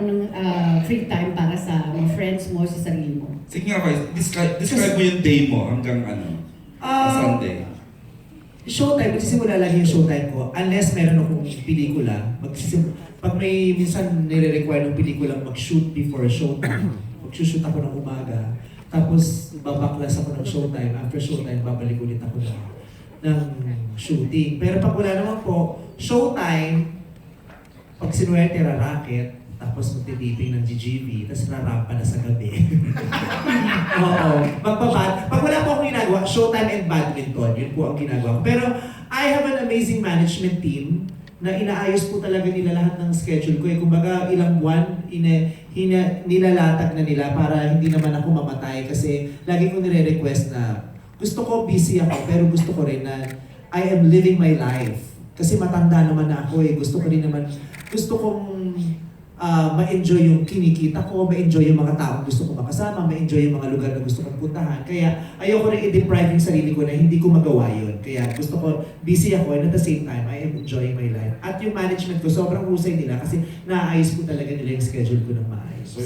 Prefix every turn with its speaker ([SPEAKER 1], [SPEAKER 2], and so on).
[SPEAKER 1] magkaroon ng ah, free time para sa mga friends mo, sa sarili mo?
[SPEAKER 2] Sige nga, Vice, describe, describe mo yung day mo hanggang ano,
[SPEAKER 3] Ah,
[SPEAKER 2] Sunday.
[SPEAKER 3] showtime, magsisimula lagi yung showtime ko. Unless meron akong pelikula, magsisim pag may minsan nire-require ng pelikula mag-shoot before showtime, mag-shoot ako ng umaga, tapos babaklas ako ng showtime, after showtime, babalik ulit ako ng, ng shooting. Pero pag wala naman po, showtime, pag sinuwerte, racket, tapos magtitiping ng GGV, tapos rarampa na sa gabi. Oo. Magpapad. Pag wala po akong ginagawa, showtime and badminton, yun po ang ginagawa. Pero I have an amazing management team na inaayos po talaga nila lahat ng schedule ko. Eh, kumbaga, ilang buwan, ina, hina, nilalatag na nila para hindi naman ako mamatay. Kasi lagi ko nire-request na gusto ko busy ako, pero gusto ko rin na I am living my life. Kasi matanda naman na ako eh. Gusto ko rin naman, gusto kong ah, ma-enjoy yung kinikita ko, ma-enjoy yung mga taong gusto ko makasama, ma-enjoy yung mga lugar na gusto kong puntahan. Kaya ayoko rin i-deprive yung sarili ko na hindi ko magawa yun. Kaya gusto ko, busy ako and at the same time, I am enjoying my life. At yung management ko, sobrang husay nila kasi naayos ko talaga nila yung schedule ko ng maayos.
[SPEAKER 2] So